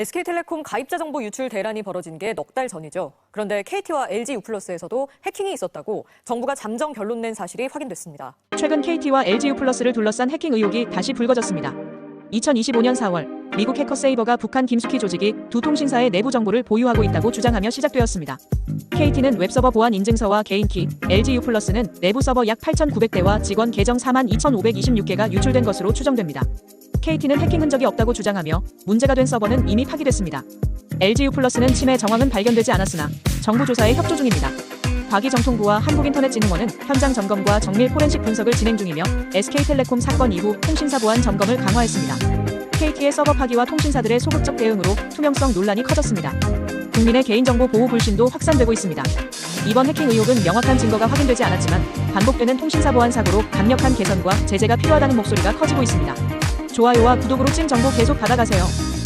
SK텔레콤 가입자 정보 유출 대란이 벌어진 게 넉 달 전이죠. 그런데 KT와 LG U+에서도 해킹이 있었다고 정부가 잠정 결론 낸 사실이 확인됐습니다. 최근 KT와 LGU 플러스를 둘러싼 해킹 의혹이 다시 불거졌습니다. 2025년 4월 미국 해커 세이버가 북한 김숙희 조직이 두 통신사의 내부 정보를 보유하고 있다고 주장하며 시작되었습니다. KT는 웹서버 보안 인증서와 개인키, LGU 플러스는 내부 서버 약 8,900대와 직원 계정 42,526개가 유출된 것으로 추정됩니다. KT는 해킹 흔적이 없다고 주장하며 문제가 된 서버는 이미 파기됐습니다. LGU 플러스는 침해 정황은 발견되지 않았으나 정부 조사에 협조 중입니다. 과기정통부와 한국인터넷진흥원은 현장 점검과 정밀 포렌식 분석을 진행 중이며 SK텔레콤 사건 이후 통신사 보안 점검을 강화했습니다. KT의 서버 파기와 통신사들의 소극적 대응으로 투명성 논란이 커졌습니다. 국민의 개인정보 보호 불신도 확산되고 있습니다. 이번 해킹 의혹은 명확한 증거가 확인되지 않았지만 반복되는 통신사 보안 사고로 강력한 개선과 제재가 필요하다는 목소리가 커지고 있습니다. 좋아요와 구독으로 찐 정보 계속 받아가세요.